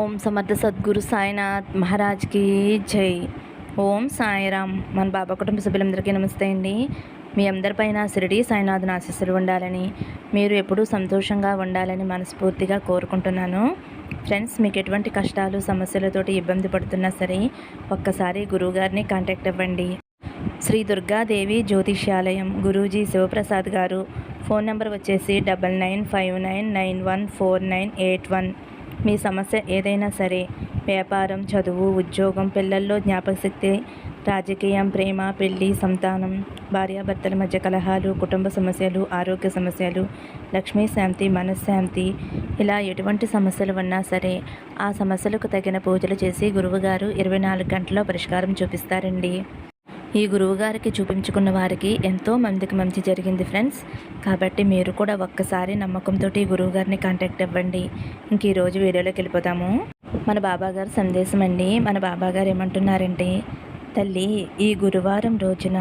ఓం సమర్థ సద్గురు సాయినాథ్ మహారాజ్కి జై. ఓం సాయిరామ్. మన బాబా కుటుంబ సభ్యులందరికీ నమస్తే అండి. మీ అందరిపైన షిరిడి సాయినాథ్ ఆశీస్సులు ఉండాలని మీరు ఎప్పుడూ సంతోషంగా ఉండాలని మనస్ఫూర్తిగా కోరుకుంటున్నాను. ఫ్రెండ్స్ మీకు ఎటువంటి కష్టాలు సమస్యలతోటి ఇబ్బంది పడుతున్నా సరే ఒక్కసారి గురువుగారిని కాంటాక్ట్ అవ్వండి. శ్రీ దుర్గాదేవి జ్యోతిష్యాలయం గురూజీ శివప్రసాద్ గారు. ఫోన్ నెంబర్ వచ్చేసి double nine five nine nine one four nine eight one. మీ సమస్య ఏదైనా సరే వ్యాపారం చదువు ఉద్యోగం పిల్లల్లో జ్ఞాపకశక్తి రాజకీయం ప్రేమ పెళ్ళి సంతానం భార్యాభర్తల మధ్య కలహాలు కుటుంబ సమస్యలు ఆరోగ్య సమస్యలు లక్ష్మీ శాంతి మనశ్శాంతి ఇలా ఎటువంటి సమస్యలు ఉన్నా సరే ఆ సమస్యలకు తగిన పూజలు చేసి గురువుగారు ఇరవై నాలుగు గంటల్లో పరిష్కారం చూపిస్తారండి. ఈ గురువుగారికి చూపించుకున్న వారికి ఎంతో మందికి మంచి జరిగింది ఫ్రెండ్స్. కాబట్టి మీరు కూడా ఒక్కసారి నమ్మకంతో ఈ గురువుగారిని కాంటాక్ట్ అవ్వండి. ఇంక ఈరోజు వీడియోలోకి వెళ్ళిపోతాము మన బాబాగారు సందేశం అండి. మన బాబాగారు ఏమంటున్నారంటే తల్లి ఈ గురువారం రోజున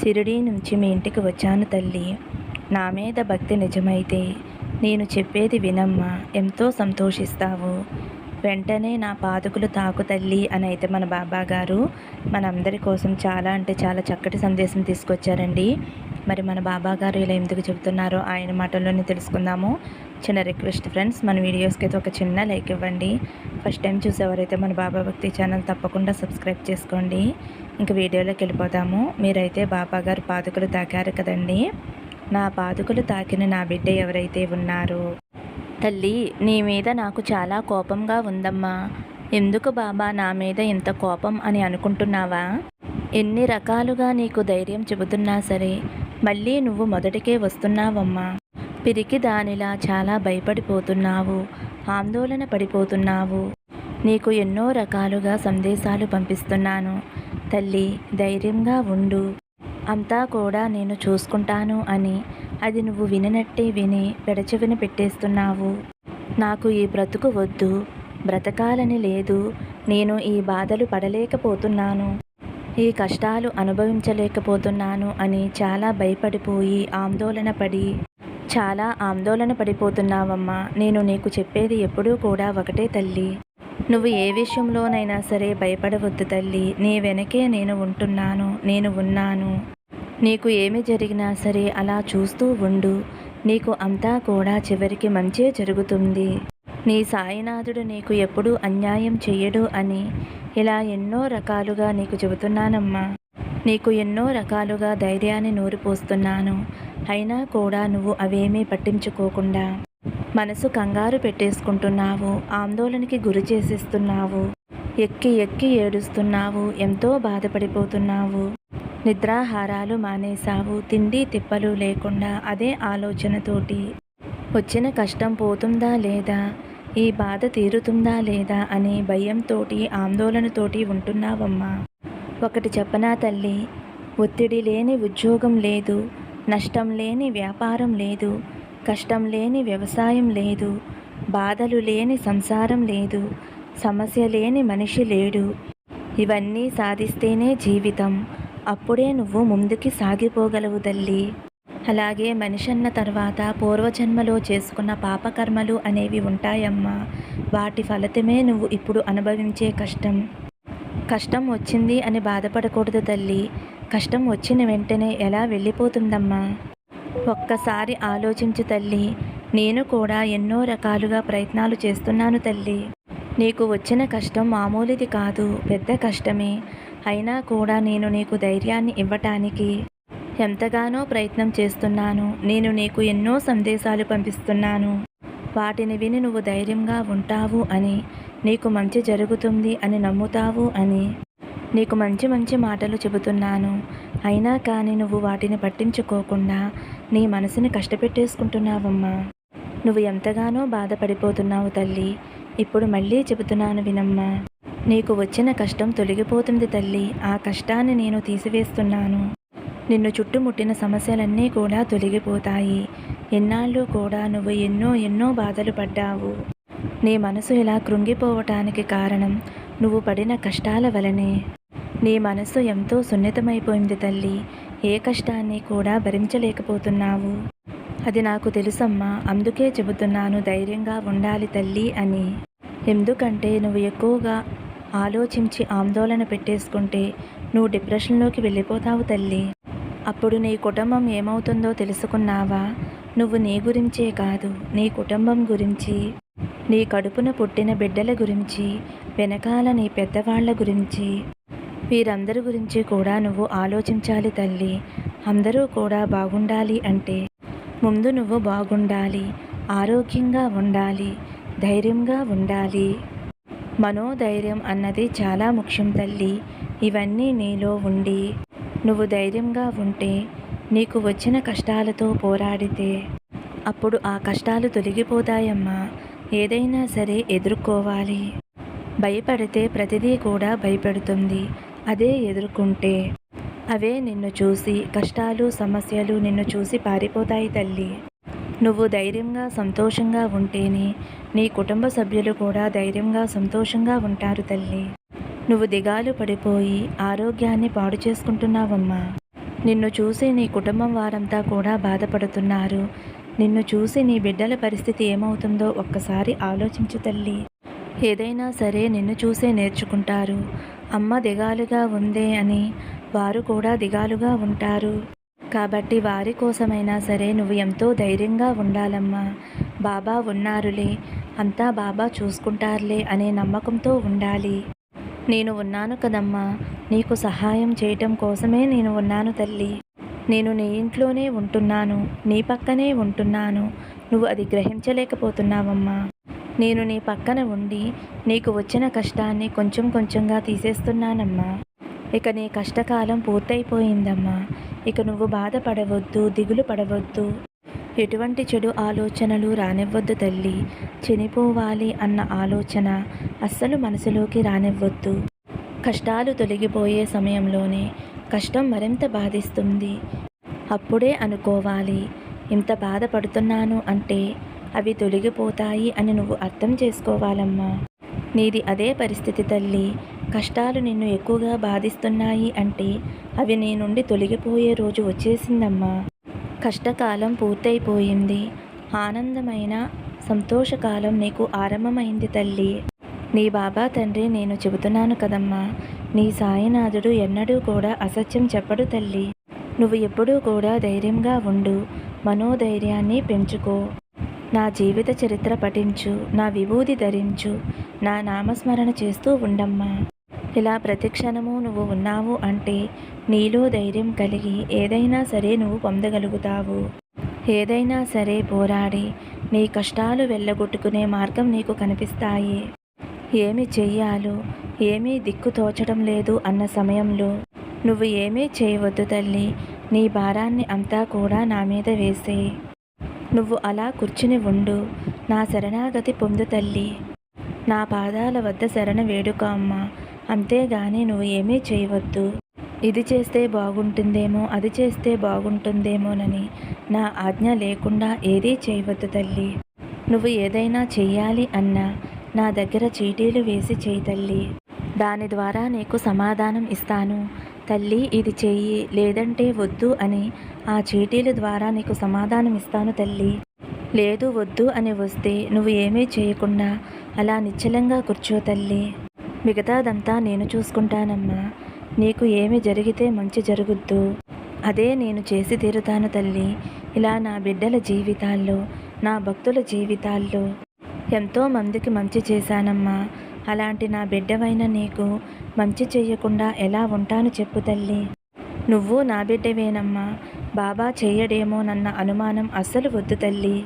షిరిడీ నుంచి మీ ఇంటికి వచ్చాను తల్లి. నా మీద భక్తి నిజమైతే నేను చెప్పేది వినమ్మా. ఎంతో సంతోషిస్తావు. వెంటనే నా పాదుకులు తాకు తల్లి అని అయితే మన బాబా గారు మనందరి కోసం చాలా అంటే చాలా చక్కటి సందేశం తీసుకొచ్చారండి. మరి మన బాబా గారు ఇలా ఎందుకు చెబుతున్నారో ఆయన మాటల్లోనే తెలుసుకుందాము. చిన్న రిక్వెస్ట్ ఫ్రెండ్స్ మన వీడియోస్కి అయితే ఒక చిన్న లైక్ ఇవ్వండి. ఫస్ట్ టైం చూసేవారైతే మన బాబా భక్తి ఛానల్ తప్పకుండా సబ్స్క్రైబ్ చేసుకోండి. ఇంకా వీడియోలోకి వెళ్ళిపోదాము మీరైతే బాబా గారు పాదుకులు తాకారు కదండి. నా పాదుకులు తాకిన నా బిడ్డ ఎవరైతే ఉన్నారో తల్లి నీ మీద నాకు చాలా కోపంగా ఉందమ్మా. ఎందుకు బాబా నా మీద ఇంత కోపం అని అనుకుంటున్నావా? ఎన్ని రకాలుగా నీకు ధైర్యం చెబుతున్నా సరే మళ్ళీ నువ్వు మొదటికే వస్తున్నావమ్మా. పిరికి దానిలా చాలా భయపడిపోతున్నావు ఆందోళన పడిపోతున్నావు. నీకు ఎన్నో రకాలుగా సందేశాలు పంపిస్తున్నాను. తల్లి ధైర్యంగా ఉండు. అంతా కూడా నేను చూసుకుంటాను అని అది నువ్వు విననట్టే విని పెడచెవిని పెట్టేస్తున్నావు. నాకు ఈ బ్రతుకు వద్దు బ్రతకాలని లేదు నేను ఈ బాధలు పడలేకపోతున్నాను ఈ కష్టాలు అనుభవించలేకపోతున్నాను అని చాలా భయపడిపోయి ఆందోళన పడి చాలా ఆందోళన పడిపోతున్నావమ్మా. నేను నీకు చెప్పేది ఎప్పుడూ కూడా ఒకటే తల్లి. నువ్వు ఏ విషయంలోనైనా సరే భయపడవద్దు తల్లి. నీ వెనకే నేను ఉంటున్నాను నేను ఉన్నాను. నీకు ఏమి జరిగినా సరే అలా చూస్తూ ఉండు. నీకు అంతా కూడా చివరికి మంచే జరుగుతుంది. నీ సాయినాథుడు నీకు ఎప్పుడూ అన్యాయం చెయ్యడు అని ఇలా ఎన్నో రకాలుగా నీకు చెబుతున్నానమ్మా. నీకు ఎన్నో రకాలుగా ధైర్యాన్ని నూరిపోస్తున్నాను. అయినా కూడా నువ్వు అవేమీ పట్టించుకోకుండా మనసు కంగారు పెట్టేసుకుంటున్నావు. ఆందోళనకి గురి చేసేస్తున్నావు. ఎక్కి ఎక్కి ఏడుస్తున్నావు. ఎంతో బాధపడిపోతున్నావు. నిద్రాహారాలు మానేశావు తిండి తిప్పలు లేకుండా అదే ఆలోచనతోటి. వచ్చిన కష్టం పోతుందా లేదా? ఈ బాధ తీరుతుందా లేదా అని భయంతోటి ఆందోళనతోటి ఉంటున్నావమ్మా. ఒకటి చెప్పనా తల్లి? ఒత్తిడి లేని ఉద్యోగం లేదు నష్టం లేని వ్యాపారం లేదు కష్టం లేని వ్యవసాయం లేదు బాధలు లేని సంసారం లేదు సమస్య లేని మనిషి లేడు. ఇవన్నీ సాధిస్తేనే జీవితం. అప్పుడే నువ్వు ముందుకి సాగిపోగలవు తల్లి. అలాగే మనిషి అన్న తర్వాత పూర్వజన్మలో చేసుకున్న పాపకర్మలు అనేవి ఉంటాయమ్మా. వాటి ఫలితమే నువ్వు ఇప్పుడు అనుభవించే కష్టం. కష్టం వచ్చింది అని బాధపడకూడదు తల్లి. కష్టం వచ్చిన వెంటనే ఎలా వెళ్ళిపోతుందమ్మా? ఒక్కసారి ఆలోచించు తల్లి. నేను కూడా ఎన్నో రకాలుగా ప్రయత్నాలు చేస్తున్నాను తల్లి. నీకు వచ్చిన కష్టం మామూలుది కాదు పెద్ద కష్టమే. అయినా కూడా నేను నీకు ధైర్యాన్ని ఇవ్వటానికి ఎంతగానో ప్రయత్నం చేస్తున్నాను. నేను నీకు ఎన్నో సందేశాలు పంపిస్తున్నాను. వాటిని విని నువ్వు ధైర్యంగా ఉంటావు అని నీకు మంచి జరుగుతుంది అని నమ్ముతావు అని నీకు మంచి మంచి మాటలు చెబుతున్నాను. అయినా కానీ నువ్వు వాటిని పట్టించుకోకుండా నీ మనసుని కష్టపెట్టేసుకుంటున్నావమ్మా. నువ్వు ఎంతగానో బాధపడిపోతున్నావు తల్లి. ఇప్పుడు మళ్ళీ చెబుతున్నాను వినమ్మా. నీకు వచ్చిన కష్టం తొలగిపోతుంది తల్లి. ఆ కష్టాన్ని నేను తీసివేస్తున్నాను. నిన్ను చుట్టుముట్టిన సమస్యలన్నీ కూడా తొలగిపోతాయి. ఎన్నాళ్ళు కూడా నువ్వు ఎన్నో ఎన్నో బాధలు పడ్డావు. నీ మనసు ఇలా కృంగిపోవటానికి కారణం నువ్వు పడిన కష్టాల వలనే. నీ మనసు ఎంతో సున్నితమైపోయింది తల్లి. ఏ కష్టాన్ని కూడా భరించలేకపోతున్నావు. అది నాకు తెలుసమ్మా అందుకే చెబుతున్నాను ధైర్యంగా ఉండాలి తల్లి అని. ఎందుకంటే నువ్వు ఎక్కువగా ఆలోచించి ఆందోళన పెట్టేసుకుంటే నువ్వు డిప్రెషన్లోకి వెళ్ళిపోతావు తల్లి. అప్పుడు నీ కుటుంబం ఏమవుతుందో తెలుసుకున్నావా? నువ్వు నీ గురించే కాదు నీ కుటుంబం గురించి నీ కడుపున పుట్టిన బిడ్డల గురించి వెనకాల నీ పెద్దవాళ్ళ గురించి. వీరందరి గురించి కూడా నువ్వు ఆలోచించాలి తల్లి. అందరూ కూడా బాగుండాలి అంటే ముందు నువ్వు బాగుండాలి ఆరోగ్యంగా ఉండాలి ధైర్యంగా ఉండాలి. మనోధైర్యం అన్నది చాలా ముఖ్యం తల్లి. ఇవన్నీ నీలో ఉండి నువ్వు ధైర్యంగా ఉంటే నీకు వచ్చిన కష్టాలతో పోరాడితే అప్పుడు ఆ కష్టాలు తొలగిపోతాయమ్మా. ఏదైనా సరే ఎదుర్కోవాలి. భయపడితే ప్రతిదీ కూడా భయపెడుతుంది. అదే ఎదుర్కొంటే అవే నిన్ను చూసి కష్టాలు సమస్యలు నిన్ను చూసి పారిపోతాయి తల్లి. నువ్వు ధైర్యంగా సంతోషంగా ఉంటేనే నీ కుటుంబ సభ్యులు కూడా ధైర్యంగా సంతోషంగా ఉంటారు తల్లి. నువ్వు దిగాలు పడిపోయి ఆరోగ్యాన్ని పాడు చేసుకుంటున్నావమ్మా. నిన్ను చూసి నీ కుటుంబం వారంతా కూడా బాధపడుతున్నారు. నిన్ను చూసి నీ బిడ్డల పరిస్థితి ఏమవుతుందో ఒక్కసారి ఆలోచించు తల్లి. ఏదైనా సరే నిన్ను చూసే నేర్చుకుంటారు. అమ్మ దిగాలుగా ఉందే అని వారు కూడా దిగాలుగా ఉంటారు. కాబట్టి వారి కోసమైనా సరే నువ్వు ఎంతో ధైర్యంగా ఉండాలమ్మా. బాబా ఉన్నారులే. అంతా బాబా చూసుకుంటారులే అనే నమ్మకంతో ఉండాలి. నేను ఉన్నాను కదమ్మా. నీకు సహాయం చేయటం కోసమే నేను ఉన్నాను తల్లి. నేను నీ ఇంట్లోనే ఉంటున్నాను. నీ పక్కనే ఉంటున్నాను. నువ్వు అది గ్రహించలేకపోతున్నావమ్మా. నేను నీ పక్కన ఉండి నీకు వచ్చిన కష్టాన్ని కొంచెం కొంచెంగా తీసేస్తున్నానమ్మా. ఇక నీ కష్టకాలం పూర్తయిపోయిందమ్మా. ఇక నువ్వు బాధపడవద్దు దిగులు పడవద్దు. ఎటువంటి చెడు ఆలోచనలు రానివ్వద్దు తల్లి. చనిపోవాలి అన్న ఆలోచన అస్సలు మనసులోకి రానివ్వద్దు. కష్టాలు తొలగిపోయే సమయంలోనే కష్టం మరింత బాధిస్తుంది. అప్పుడే అనుకోవాలి. ఇంత బాధపడుతున్నాను అంటే అవి తొలగిపోతాయి అని నువ్వు అర్థం చేసుకోవాలమ్మా. నీది అదే పరిస్థితి తల్లి. కష్టాలు నిన్ను ఎక్కువగా బాధిస్తున్నాయి అంటే అవి నీ నుండి తొలగిపోయే రోజు వచ్చేసిందమ్మా. కష్టకాలం పూర్తయిపోయింది. ఆనందమైన సంతోషకాలం నీకు ఆరంభమైంది తల్లి. నీ బాబా తండ్రి నేను చెబుతున్నాను కదమ్మా. నీ సాయినాథుడు ఎన్నడూ కూడా అసత్యం చెప్పడు తల్లి. నువ్వు ఎప్పుడూ కూడా ధైర్యంగా ఉండు. మనోధైర్యాన్ని పెంచుకో. నా జీవిత చరిత్ర పఠించు నా విభూది ధరించు నా నామస్మరణ చేస్తూ ఉండమ్మా. ఇలా ప్రతిక్షణము నువ్వు ఉన్నావు అంటే నీలో ధైర్యం కలిగి ఏదైనా సరే నువ్వు పొందగలుగుతావు. ఏదైనా సరే పోరాడి నీ కష్టాలు వెళ్ళగొట్టుకునే మార్గం నీకు కనిపిస్తాయి. ఏమి చెయ్యాలో ఏమీ దిక్కు తోచడం లేదు అన్న సమయంలో నువ్వు ఏమీ చేయవద్దు తల్లి నీ భారాన్ని అంతా కూడా నా మీద వేసేయి. నువ్వు అలా కూర్చుని ఉండు. నా శరణాగతి పొందు తల్లి. నా పాదాల వద్ద శరణ వేడుక అమ్మ. అంతేగాని నువ్వు ఏమీ చేయవద్దు. ఇది చేస్తే బాగుంటుందేమో అది చేస్తే బాగుంటుందేమోనని నా ఆజ్ఞ లేకుండా ఏదీ చేయవద్దు తల్లి. నువ్వు ఏదైనా చెయ్యాలి అన్నా నా దగ్గర చీటీలు వేసి చేయి తల్లి. దాని ద్వారా నీకు సమాధానం ఇస్తాను. తల్లి ఇది చెయ్యి లేదంటే వద్దు అని ఆ చీటీల ద్వారా నీకు సమాధానం ఇస్తాను తల్లి. లేదు వద్దు అని వస్తే నువ్వు ఏమీ చేయకుండా అలా నిశ్చలంగా కూర్చో తల్లి. మిగతాదంతా నేను చూసుకుంటానమ్మా. నీకు ఏమి జరిగితే మంచి జరుగుద్దు. అదే నేను చేసి తీరుతాను తల్లి. ఇలా నా బిడ్డల జీవితాల్లో నా భక్తుల జీవితాల్లో ఎంతో మందికి మంచి చేశానమ్మా. అలాంటి నా బిడ్డవైన నీకు మంచి చేయకుండా ఎలా ఉంటాను చెప్పు తల్లి. నువ్వు నా బిడ్డవేనమ్మా. బాబా చెయ్యడేమోనన్న అనుమానం అస్సలు వద్దు తల్లి.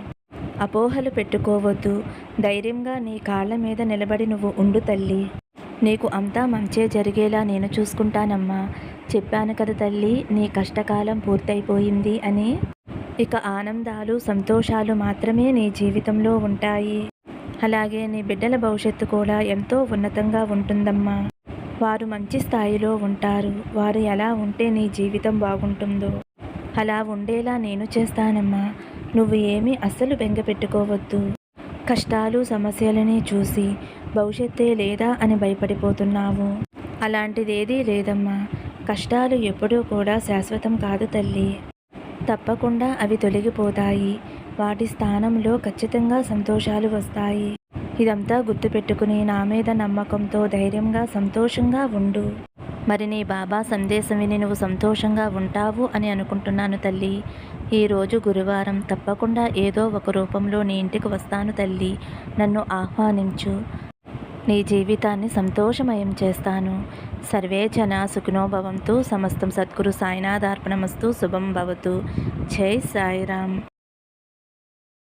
అపోహలు పెట్టుకోవద్దు. ధైర్యంగా నీ కాళ్ళ మీద నిలబడి నువ్వు ఉండు తల్లి. నీకు అంతా మంచే జరిగేలా నేను చూసుకుంటానమ్మా. చెప్పాను కదా తల్లి నీ కష్టకాలం పూర్తయిపోయింది అని. ఇక ఆనందాలు సంతోషాలు మాత్రమే నీ జీవితంలో ఉంటాయి. అలాగే నీ బిడ్డల భవిష్యత్తు కూడా ఎంతో ఉన్నతంగా ఉంటుందమ్మా. వారు మంచి స్థాయిలో ఉంటారు. వారు ఎలా ఉంటే నీ జీవితం బాగుంటుందో. అలా ఉండేలా నేను చేస్తానమ్మా. నువ్వు ఏమీ అస్సలు బెంగ పెట్టుకోవద్దు. కష్టాలు సమస్యలని చూసి భవిష్యత్తే లేదా అని భయపడిపోతున్నావు. అలాంటిదేదీ లేదమ్మా. కష్టాలు ఎప్పుడూ కూడా శాశ్వతం కాదు తల్లి. తప్పకుండా అవి తొలగిపోతాయి. వాటి స్థానంలో ఖచ్చితంగా సంతోషాలు వస్తాయి. ఇదంతా గుర్తుపెట్టుకుని నా మీద నమ్మకంతో ధైర్యంగా సంతోషంగా ఉండు. మరి నీ బాబా సందేశం విని నువ్వు సంతోషంగా ఉంటావు అని అనుకుంటున్నాను తల్లి. ఈరోజు గురువారం తప్పకుండా ఏదో ఒక రూపంలో నీ ఇంటికి వస్తాను తల్లి. నన్ను ఆహ్వానించు. నీ జీవితాన్ని సంతోషమయం చేస్తాను. సర్వే జన సుఖనోభవంతు. సమస్తం సద్గురు సాయినాథార్పణమస్తు. శుభం భవతు. జై సాయిరామ్.